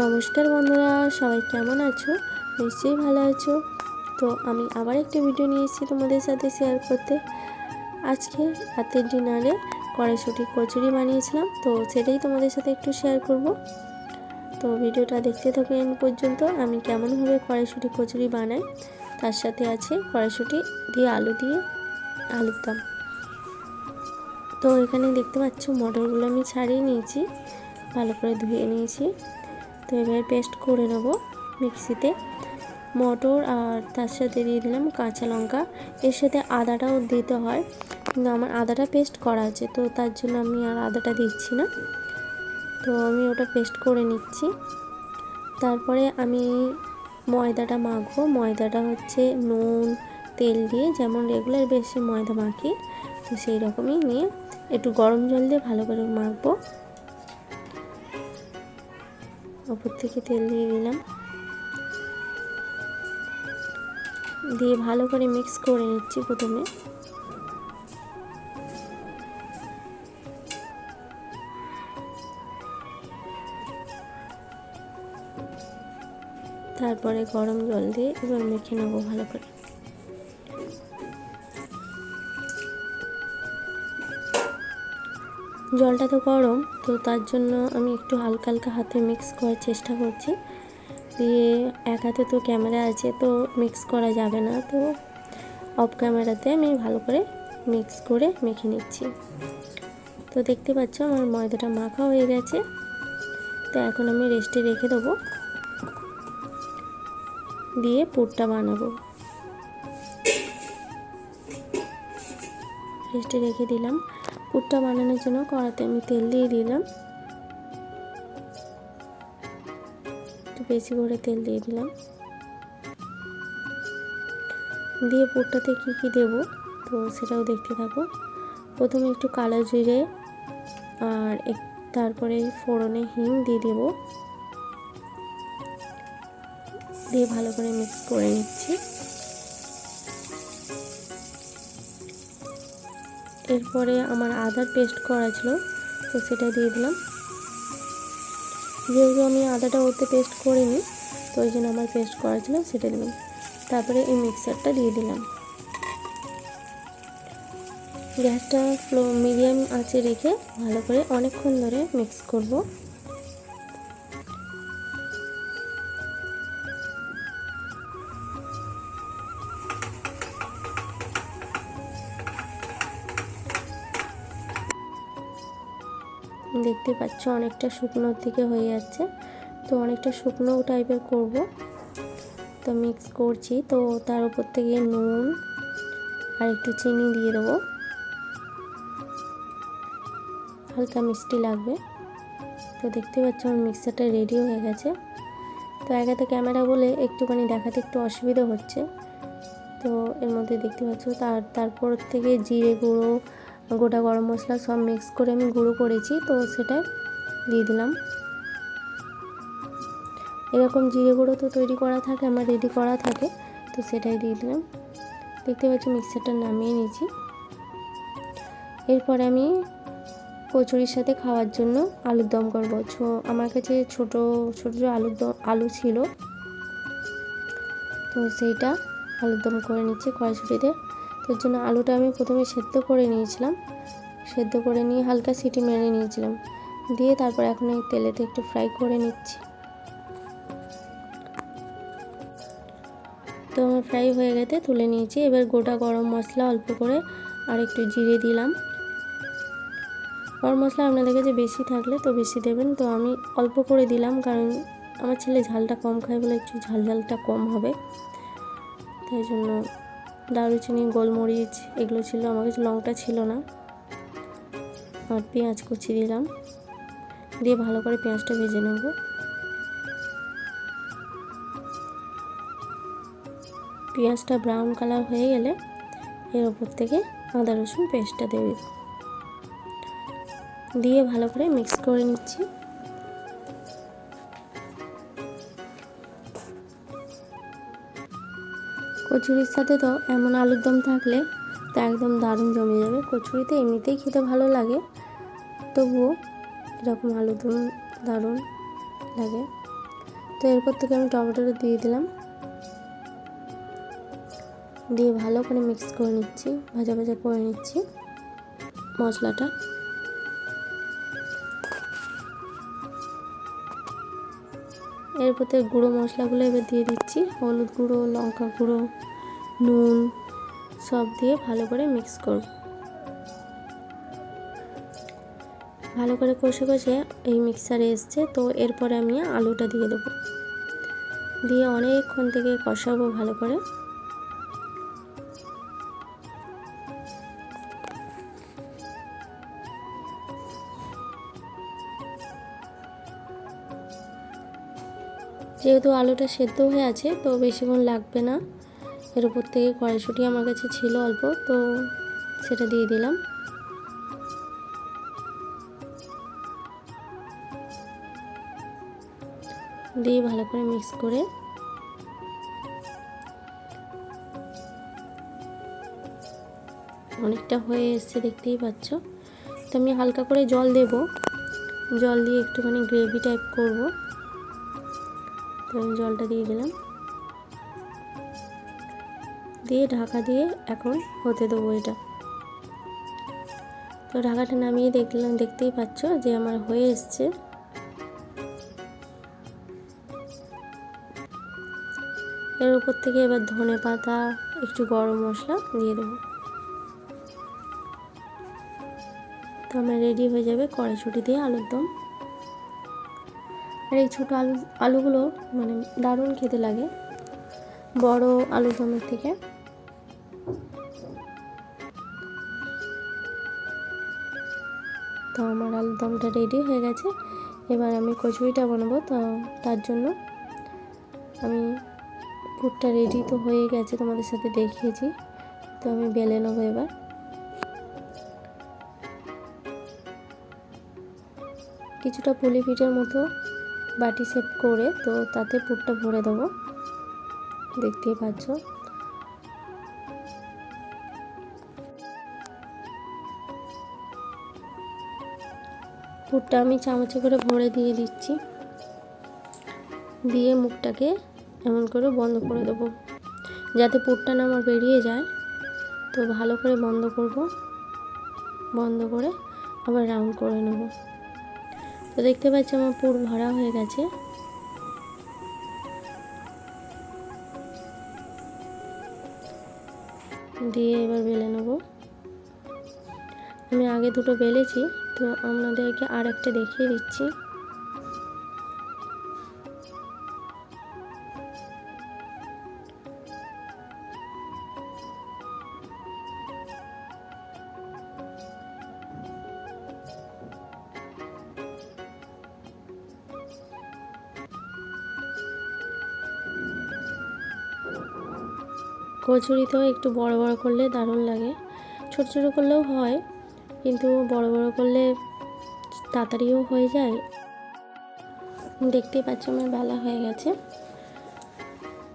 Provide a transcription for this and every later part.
নমস্কার বন্ধুরা, সবাই কেমন আছো? নিশ্চয়ই ভালো আছো। তো আমি আবার একটা ভিডিও নিয়েছি তোমাদের সাথে শেয়ার করতে। আজকে রাতের ডিনারে কড়াইশুটি কচুরি বানিয়েছিলাম, তো সেটাই তোমাদের সাথে একটু শেয়ার করব। তো ভিডিওটা দেখতে থাকো এন পর্যন্ত, আমি কেমনভাবে কড়াইশুটি কচুরি বানাই, তার সাথে আছে কড়াইশুটি দিয়ে আলু দিয়ে আলুর দম। তো এখানে দেখতে পাচ্ছ মটরগুলো আমি ছাড়িয়ে নিয়েছি, ভালো করে ধুয়ে নিয়েছি। তো এবার পেস্ট করে নেব মিক্সিতে। মটর আর তার সাথে দিয়ে দিলাম কাঁচা লঙ্কা। এর সাথে আদাটাও দিতে হয়। কিন্তু আমার আদাটা পেস্ট করা আছে, তো তার জন্য আমি আর আদাটা দিচ্ছি না। তো আমি ওটা পেস্ট করে নিচ্ছি। তারপরে আমি ময়দাটা মাখবো। ময়দাটা হচ্ছে নুন, তেল দিয়ে যেমন রেগুলার বেশি ময়দা মাখি, তো সেই রকমই নিয়ে একটু গরম জল দিয়ে ভালো করে মাখবো। ওপর থেকে তেল দিয়ে দিলাম। দিয়ে ভালো করে মিক্স করে নিচ্ছি প্রথমে। তারপরে গরম জল দিয়ে এবার মেখে নেব ভালো করে। জলটা তো গরম, তো তার জন্য আমি একটু হালকা হালকা হাতে মিক্স করার চেষ্টা করছি। দিয়ে এক হাতে তো ক্যামেরা আছে, তো মিক্স করা যাবে না, তো অফ ক্যামেরাতে আমি ভালো করে মিক্স করে মেখে নিচ্ছি। তো দেখতে পাচ্ছ আমার ময়দাটা মাখা হয়ে গেছে। তো এখন আমি রেস্টে রেখে দেবো। দিয়ে পুরটা বানাবো। রেস্টে রেখে দিলাম। পুরটা বানানোর জন্য কড়াতে আমি তেল দিয়ে দিলাম। একটু বেশি করে তেল দিয়ে দিলাম। দিয়ে পুরটাতে কী কী দেবো? তো সেটাও দেখতে থাকো। প্রথমে একটু কালো জিরে আর তারপরে ফোড়নে হিং দিয়ে দেবো। দিয়ে ভালো করে মিক্স করে নিচ্ছি। এরপরে আমার আদার পেস্ট করা ছিল, তো সেটা দিয়ে দিলাম। যেহেতু আমি আদাটা ওতে পেস্ট করিনি, তো ওই জন্য আমার পেস্ট করা ছিল, সেটা দিলাম। তারপরে এই মিক্সারটা দিয়ে দিলাম। গ্যাসটা ফ্লো, মিডিয়াম আছে রেখে ভালো করে অনেকক্ষণ ধরে মিক্স করব। দেখতে পাচ্ছ অনেকটা শুকনোর দিকে হয়ে যাচ্ছে। তো অনেকটা শুকনো টাইপের করব। তো মিক্স করছি। তো তার উপর থেকে নুন আর একটু চিনি দিয়ে দেবো। হালকা মিষ্টি লাগবে। তো দেখতে পাচ্ছ আমার মিক্সারটা রেডি হয়ে গেছে। তো একাতে ক্যামেরা বলে একটুখানি দেখাতে একটু অসুবিধা হচ্ছে। তো এর মধ্যে দেখতে পাচ্ছ তার, তারপর থেকে জিরে গুঁড়ো গোটা গরম মশলা সব মিক্স করে আমি গুঁড়ো করেছি, তো সেটা দিয়ে দিলাম। এরকম জিরে গুঁড়ো তো তৈরি করা থাকে, আমার রেডি করা থাকে, তো সেটাই দিয়ে দিলাম। দেখতে পাচ্ছি মিক্সারটা নামিয়ে নিয়েছি। এরপরে আমি কচুরির সাথে খাওয়ার জন্য আলুর দম করব। আমার কাছে ছোট ছোট আলুর দম আলু ছিল, তো সেইটা আলুর দম করে নিচ্ছি কড়াইশুটিতে। তার জন্য আলুটা আমি প্রথমে সেদ্ধ করে নিয়েছিলাম। সেদ্ধ করে নিয়ে হালকা সিটি মেরে নিয়েছিলাম। দিয়ে তারপর এখন এই তেলেতে একটু ফ্রাই করে নিচ্ছি। তো আমার ফ্রাই হয়ে গেছে, তুলে নিয়েছি। এবার গোটা গরম মশলা অল্প করে আর একটু জিরে দিলাম। গরম মশলা আপনাদের কাছে বেশি থাকলে তো বেশি দেবেন। তো আমি অল্প করে দিলাম কারণ আমার ছেলে ঝালটা কম খায় বলে একটু ঝাল ঝালটা কম হবে। তাই জন্য দারুচিনি, গোলমরিচ, এগুলো ছিল, আমার কাছে লঙ্কা ছিল না। আর পেঁয়াজ কুচি দিলাম। দিয়ে ভালো করে পেঁয়াজটা ভেজে নেব। পেঁয়াজটা ব্রাউন কালার হয়ে গেলে এর ওপর থেকে আদা রসুন পেস্টটা দেবে। দিয়ে ভালো করে মিক্স করে নিচ্ছি। কচুরির সাথে তো এমন আলুর দম থাকলে তো একদম দারুণ জমে যাবে। কচুরিতে এমনিতেই খেতে ভালো লাগে। তবুও এরকম আলুর দম দারুণ লাগে। তো এরপর থেকে আমি টমেটোটা দিয়ে দিলাম। দিয়ে ভালো করে মিক্স করে নিচ্ছি, ভাজা ভাজা করে নিচ্ছি মশলাটা। এরপর থেকে গুঁড়ো মশলাগুলো এবার দিয়ে দিচ্ছি। হলুদ গুঁড়ো, লঙ্কা গুঁড়ো, নুন সব দিয়ে ভালো করে মিক্স করব। ভালো করে কষে কষে এই মিক্সারে এসছে। তো এরপরে আমি আলুটা দিয়ে দেবো। দিয়ে অনেকক্ষণ থেকে কষাবো ভালো করে। যেহেতু আলুটা সেদ্ধ হয়ে আছে, তো বেশিক্ষণ লাগবে না। এর উপর থেকে কড়াইশুঁটি আমার কাছে ছিল অল্প, তো সেটা দিয়ে দিলাম। দিয়ে ভালো করে মিক্স করে অনেকটা হয়ে এসছে, দেখতেই পাচ্ছ। তো আমি হালকা করে জল দেব। জল দিয়ে একটুখানি গ্রেভি টাইপ করব। তো আমি জলটা দিয়ে দিলাম। দিয়ে ঢাকা দিয়ে এখন হতে দেবো এটা। তো ঢাকাটা নামিয়ে দেখলাম, দেখতেই পাচ্ছ যে আমার হয়ে এসছে। এর উপর থেকে এবার ধনে পাতা, একটু গরম মশলা দিয়ে দেবো। তো আমার রেডি হয়ে যাবে কড়াইশুটি দিয়ে আলুর দম। আর এই ছোটো আলু, আলুগুলো মানে দারুণ খেতে লাগে, বড় আলু দমের থেকে। তো আমার আলুর দমটা রেডি হয়ে গেছে। এবার আমি কচুরিটা বানাবো, তো তার জন্য আমি পুরটা রেডি তো হয়ে গেছে, তোমাদের সাথে দেখিয়েছি। তো আমি বেলে নেব এবার। কিছুটা পুলি পিঠের মতো বাটি সেপ করে, তো তাতে পুরটা ভরে দেবো। দেখতেই পাচ্ছ। পুরটা আমি চামচে করে ভরে দিয়ে দিচ্ছি। দিয়ে মুখটাকে এমন করে বন্ধ করে দেবো। যাতে পুরটা না আমার বেরিয়ে যায়। তো ভালো করে বন্ধ করব। বন্ধ করে আবার রাউন্ড করে নেব। তো দেখতে পাচ্ছি আমার পুর ভরা হয়ে গেছে। দিয়ে এবার বেলে নেব। আমি আগে দুটো বেলেছি, তো আপনাদেরকে আর একটা দেখিয়ে দিচ্ছি। কচুরিতেও একটু বড় বড় করলে দারুণ লাগে। ছোট ছোট করলেও হয়, কিন্তু বড় বড় করলে তাড়াতাড়িও হয়ে যায়। দেখতেই পাচ্ছ আমার বেলা হয়ে গেছে।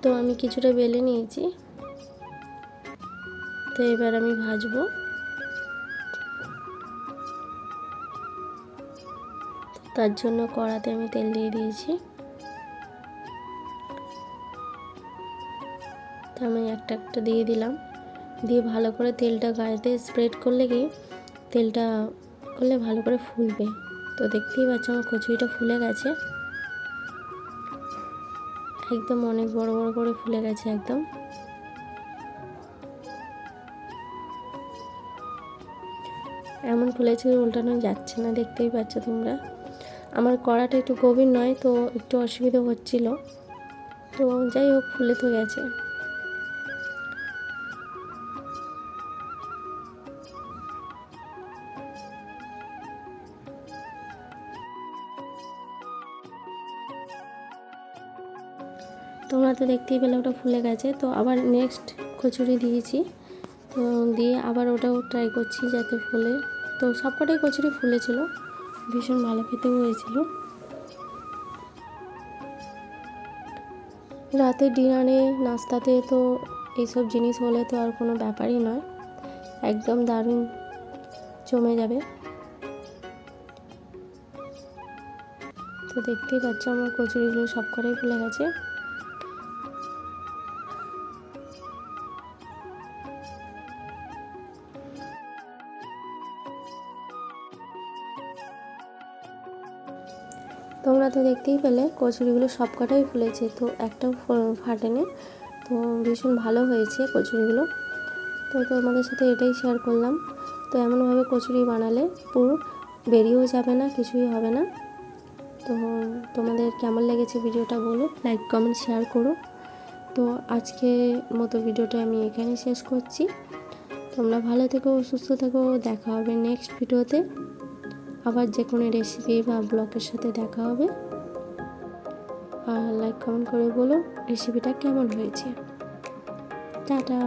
তো আমি কিছুটা বেলে নিয়েছি। তো এবার আমি ভাজবো। তার জন্য কড়াতে আমি তেল দিয়ে দিয়েছি। তো আমি একটা একটা দিয়ে দিলাম। দিয়ে ভালো করে তেলটা গায়েতে স্প্রেড করলে কি, তেলটা করলে ভালো করে ফুলবে। তো দেখতেই পাচ্ছ আমার কচুরিটা ফুলে গেছে। একদম অনেক বড় বড় করে ফুলে গেছে একদম। এমন ফুলেছে উল্টানো যাচ্ছে না, দেখতেই পাচ্ছ তোমরা। আমার কড়াটা একটু গভীর নয়, তো একটু অসুবিধা হচ্ছিল। তো যাই হোক, ফুলে তো গেছে। তো দেখতেই পেলে ওটা ফুলে গেছে। তো আবার নেক্সট কচুরি দিয়েছি। তো দিয়ে আবার ওটাও ট্রাই করছি যাতে ফুলে। তো সবকটাই কচুরি ফুলেছিল। ভীষণ ভালো খেতেও হয়েছিল। রাতের ডিনারে নাস্তাতে তো এইসব জিনিস হলে তো আর কোনো ব্যাপারই নয়। একদম দারুণ জমে যাবে। তো দেখতেই পাচ্ছ আমার কচুরিগুলো সব কটাই ফুলে গেছে। তো দেখতেই পেলে কচুরিগুলো সব কটাই ফুলেছে। তো একটাও ফাটেনি। তো ভীষণ ভালো হয়েছে কচুরিগুলো। তো তোমাদের সাথে এটাই শেয়ার করলাম। তো এমনভাবে কচুরি বানালে পুরো বেরিয়েও যাবে না, কিছুই হবে না। তো তোমাদের কেমন লেগেছে ভিডিওটা বলো। লাইক কমেন্ট শেয়ার করো। তো আজকে মতো ভিডিওটা আমি এখানে শেষ করছি। তোমরা ভালো থেকো, সুস্থ থেকো। দেখা হবে নেক্সট ভিডিওতে আবার যে কোনো রেসিপি বা ব্লগের সাথে দেখা হবে। আর লাইক কমেন্ট করে বলো রেসিপিটা কেমন হয়েছে? টাটা।